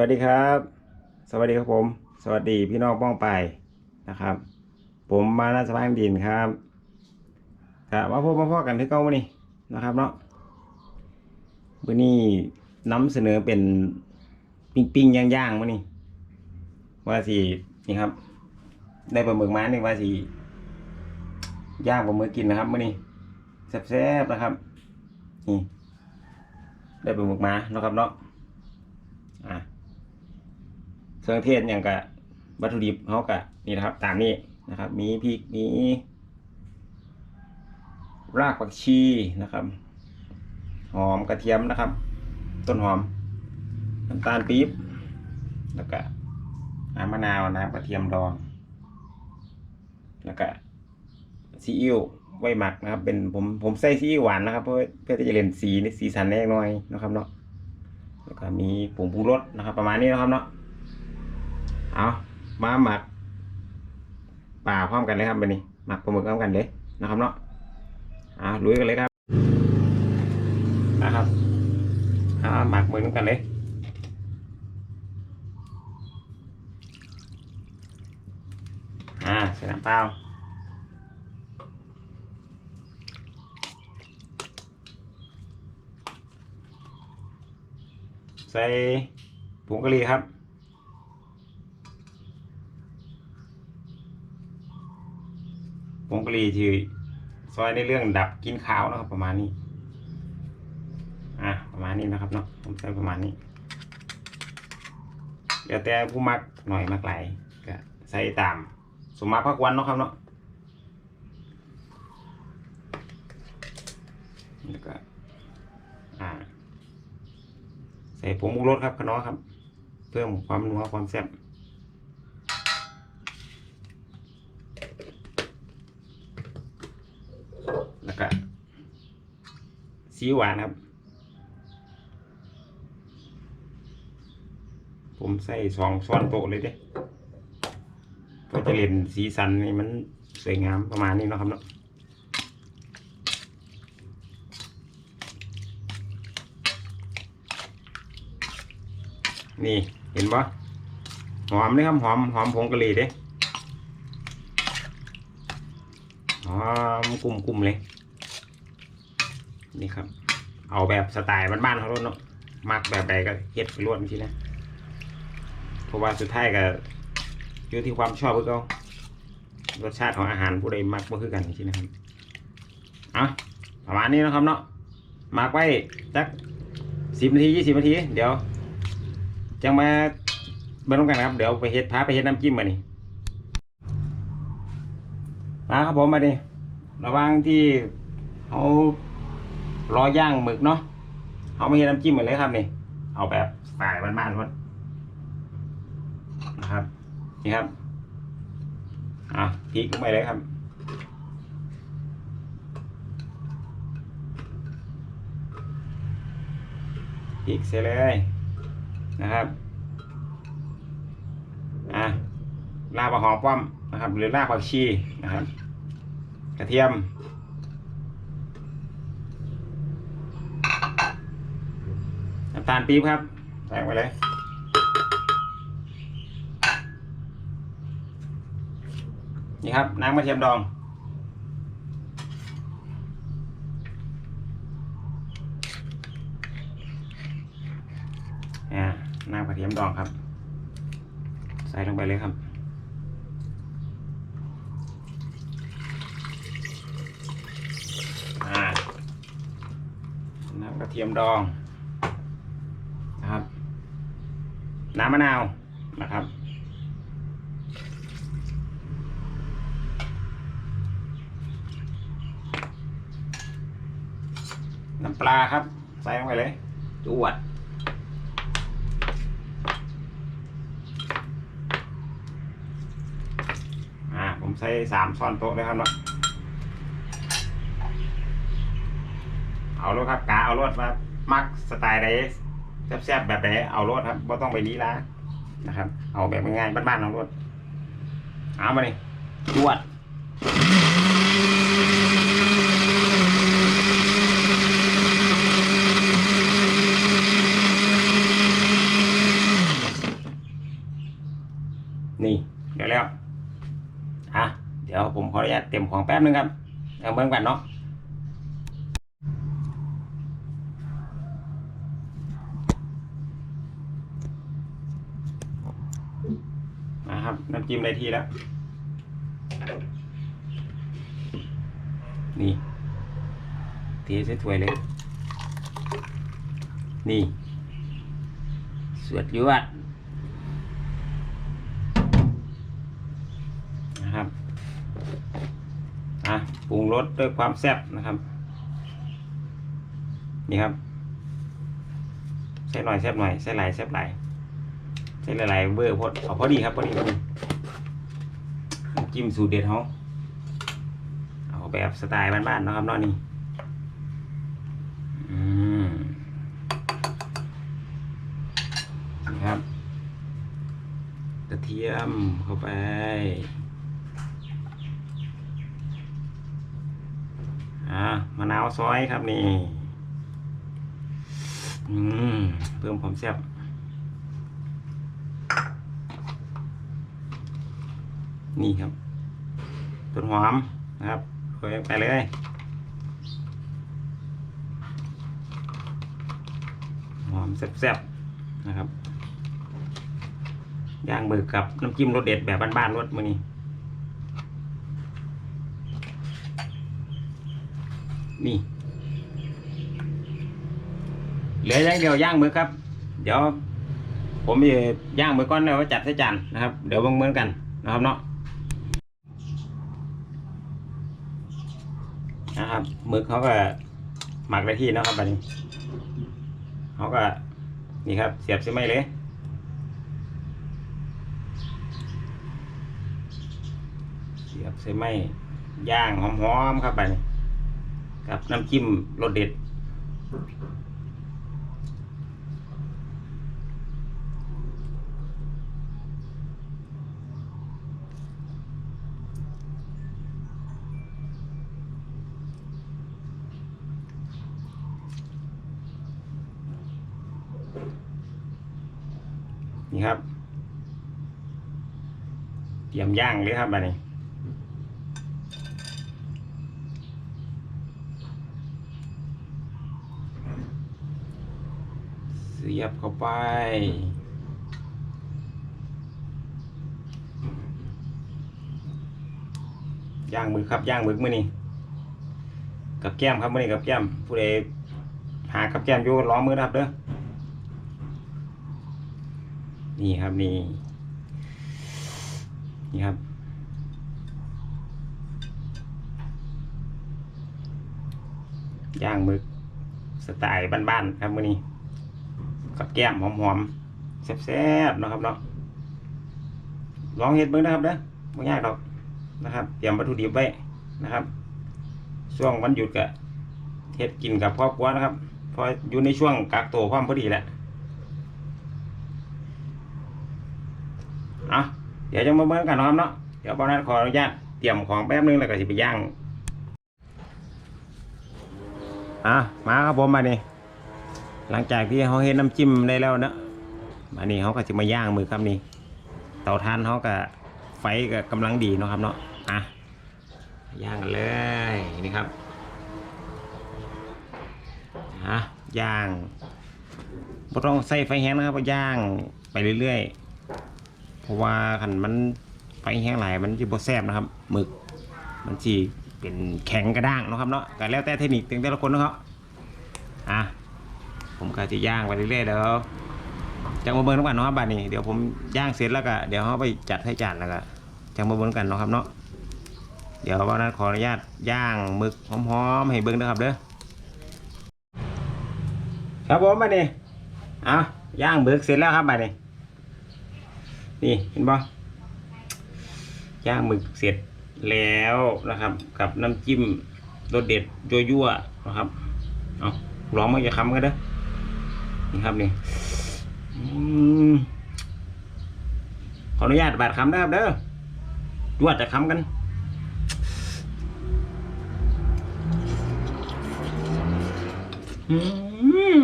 วัสดีครับ สวัสดีครับผม สวัสดีพี่น้องป้องไปนะครับ ผมมานาสพางดินครับกะมาพบมาพ่อกันที่เก้าวันนี้นะครับเนาะวันนี้น้ำเสนอเป็นปิ้งปิ้งย่างย่างๆวันนี้ ว่าสินี่ครับ ได้ปลาหมึกมาหนึ่งว่าสิย่างปลาหมึกกินนะครับวันนี้แซ่บๆนะครับนี่ได้ปลาหมึกมานะครับเนาะอะ เครื่องเทศอย่างกับวัตถุดิบเขากับนี่นะครับ ตามนี้นะครับ มีพริกมีรากผักชีนะครับ หอมกระเทียมนะครับ ต้นหอมน้ำตาลปี๊บแล้วก็น้ำมะนาวน้ำกระเทียมดอง แล้วก็ซีอิ๊วไว้หมักนะครับ เป็นผมผมใส่ซีอิ๊วหวานนะครับ เพื่อเพื่อที่จะเล่นสีสีสันแน่น้อยนะครับเนาะแล้วก็มีผงปรุงรสนะครับ ประมาณนี้นะครับเนาะ เอามาหมักป่าพร้อมกันเลยครับวันนี้หมักปลาหมึกพร้อมกันเลยนะครับเนาะเอาลุยกันเลยครับนะครับเอาหมักหมือพร้อมกันเลยอ่าใส่น้ำเปล่าใส่ผงกะหรี่ครับ ผง กะหรี่ที่ซอยในเรื่องดับกินขาวนะครับ ประมาณนี้ อะประมาณนี้นะครับเนาะผมใส่ประมาณนี้เดี๋ยวแต่ผู้มักหน่อยมักหลายก็ใส่ตาม สมมาพักวันเนาะครับเนาะแล้วก็อ่า ใส่ผงมูรสครับขน้อครับ เพิ่มความนัวความแซ่บ แล้วก็ ซีอิ๊วหวานครับ ผมใส่สองช้อนโต๊ะเลยเด้เพื่อจะเล่นสีสันนี่มันสวยงามประมาณนี้เนาะครับเนาะนี่เห็นปะหอมเลยครับหอมหอมผงกะหรี่เด้หอมกลุ่มๆเลย นี่ครับ เอาแบบสไตล์บ้านๆเขาเนาะมักแบบใดก็เฮ็ดไปรวดทีนะเพราะว่าสุดท้ายก็อยู่ที่ความชอบเพื่อเขารสชาติของอาหารผู้ใดมักบ่คือกันทีนะครับเอาประมาณนี้นะครับเนาะมักไว้สักสิบนาทียี่สิบนาที เดี๋ยวจังมาเบิ่งนำกันครับ เดี๋ยวไปเฮ็ดพาไปเฮ็ดน้ำจิ้มมานี่มาครับผมมาดิระหว่างที่เขา รอย่างหมึกเนาะเขาไม่เฮ็ดน้ำจิ้มเหมือนเลยครับนี่เอาแบบสไตล์บ้านๆก่อนนะครับ นี่ครับ อะพริกลงไปเลยครับพริกเสร็จเลยนะครับอะรากผักหอมป้อมนะครับ หรือรากผักชีนะครับ กระเทียมำตาลปี๊บครับใส่ลงไปเลย นี่ครับน้ำกระเทียมดองอ่าน้ำกระเทียมดองครับ ใส่ลงไปเลยครับอ่าน้ำกระเทียมดองนะครับ น้ำมะนาวนะครับ น้ำปลาครับ ใส่ลงไปเลยจวดอ่าผมใส่สามช้อนโต๊ะเลยครับเนาะเอารถครับกาเอารถมามักสไตล์ใด แซ่บแบบไหนเอารถครับไม่ต้องไปนี้ละนะครับ เอาแบบง่ายๆบ้านๆเอารถเอามาเลยรวดนี่เดี๋ยวแล้วอะเดี๋ยวผมขออนุญาตเต็มของแป๊บนึงครับเอาเบิ่งกันเนาะ นะครับน้ำจิ้มได้ที่แล้ว นี่เทใส่ถ้วยเลย นี่ สวดยวดนะครับอะปรุงรสด้วยความแซ่บนะครับ นี่ครับ ใส่หน่อยแซ่บหน่อยใส่หลายแซ่บหลาย ใส่หลายๆเบอร์พอเอาพอดีครับพอดีพอดีจิ้มสูตรเด็ดเขาเอาแบบสไตล์บ้านๆนะครับเนาะนี่อืมนี่ครับกระเทียมเข้าไปอ่ามะนาวซอยครับนี่ อืม เพิ่มความแซ่บ นี่ครับต้นหอมนะครับโรยไปเลยหอมแซ่บๆนะครับย่างมือกับน้ำจิ้มรสเด็ดแบบบ้านๆรสมือนี้นี่เหลืออย่างเดียวย่างมือครับ เดี๋ยว ผมจะย่างมือก้อนแล้วจัดใส่จานนะครับ เดี๋ยวบังเหมือนกันนะครับเนาะนะครับห มึกเขาก็หมักได้ที่นะครับบัดนี้เขาก็นี่ครับ เสียบใช่ไหมเลยเสียบใส่ไหมย่างหอมๆครับบัดนี้กับน้ำจิ้มรสเด็ด นี่ครับ เตรียมย่างเลยครับบัดนี้เสียบเข้าไปย่างมือครับย่างมือมือนี่กับแก้มครับมือนี่กับแก้มผู้ใดหากับแก้มอยู่ล้อมือนะครับเด้อ นี่ครับนี่นี่ครับ ย่างมึก สไตล์บ้านๆครับมื้อนี้กับแก้มหอมๆแซ่บๆนะครับเนาะลองเฮ็ดเบิ่งนะครับเด้อไม่ยากดอกนะครับเตรียมวัตถุดิบไว้นะครับ ช่วงวันหยุดก็เฮ็ดกินกับครอบครัวนะครับพออยู่ในช่วงกักตัวความพอดีแหละ อะเดี๋ยวจะมาเบิ่งกันนาะครับเนาะเดี๋ยวบอนัดขออนุญาตเตรียมของแป๊บนึงแล้วก็สิไปย่างอะมาครับผมมานี่หลังจากที่เขาเฮ็ดน้ำจิ้มได้แล้วเนาะมานี่เขาก็จะมาย่างมือครับนี่เตาถ่านเขาก็ไฟก็กำลังดีเนาะครับเนาะอะย่างกันเลยนี่ครับอะย่างบ่ต้องใส่ไฟแห้งนะครับย่างไปเรื่อยๆ เพราะว่าขันมันไฟแห้งหลายมันจะบ่แซบนะครับหมึกมันสิเป็นแข็งกระด้างนะครับเนาะก็แล้วแต่เทคนิคแต่ละคนนะครับอะผมก็จะย่างไปเรื่อยๆเดี๋ยวจังมาเบิ่งกันเนาะครับบัดนี้เดี๋ยวผมย่างเสร็จแล้วก็เดี๋ยวเขาไปจัดให้จานแล้วก็จังมาเบิ่งกันเนาะครับเนาะเดี๋ยววันนั้นขออนุญาตย่างหมึกหอมๆให้เบิ่งนะครับเด้อครับผมบัดนี้อะย่างหมึกเสร็จแล้วครับบัดนี้นี่ นี่เห็นปะย่างหมึกเสร็จแล้วนะครับ กับน้ำจิ้มรสเด็ดยั่วๆนะครับเอาลองมาจะคำกันเด้อนี่ครับนี่อืมขออนุญาตบาดคำนะครับเด้อยั่วจะคำกันอืม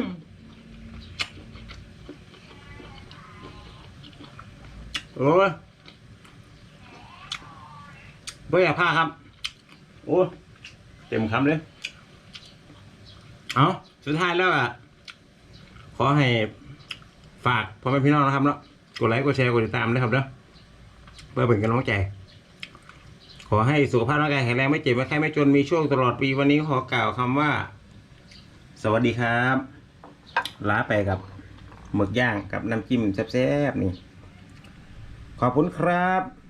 โอ้ยไม่อยากพลาครับ โอ้เต็มคำเลย เอาสุดท้ายแล้วอะ ขอให้ฝากพ่อแม่พี่น้องนะครับเนาะ กดไลค์ กดแชร์ กดติดตามนะครับเนาะเพื่อเป็นกำลังใจ ขอให้สุขภาพร่างกายแข็งแรงไม่เจ็บไม่ไข้ไม่จนมีช่วงตลอดปีวันนี้ขอกล่าวคำว่า สวัสดีครับ ลาไปกับหมึกย่างกับน้ำจิ้มแซ่บๆนี่ ขอบคุณครับ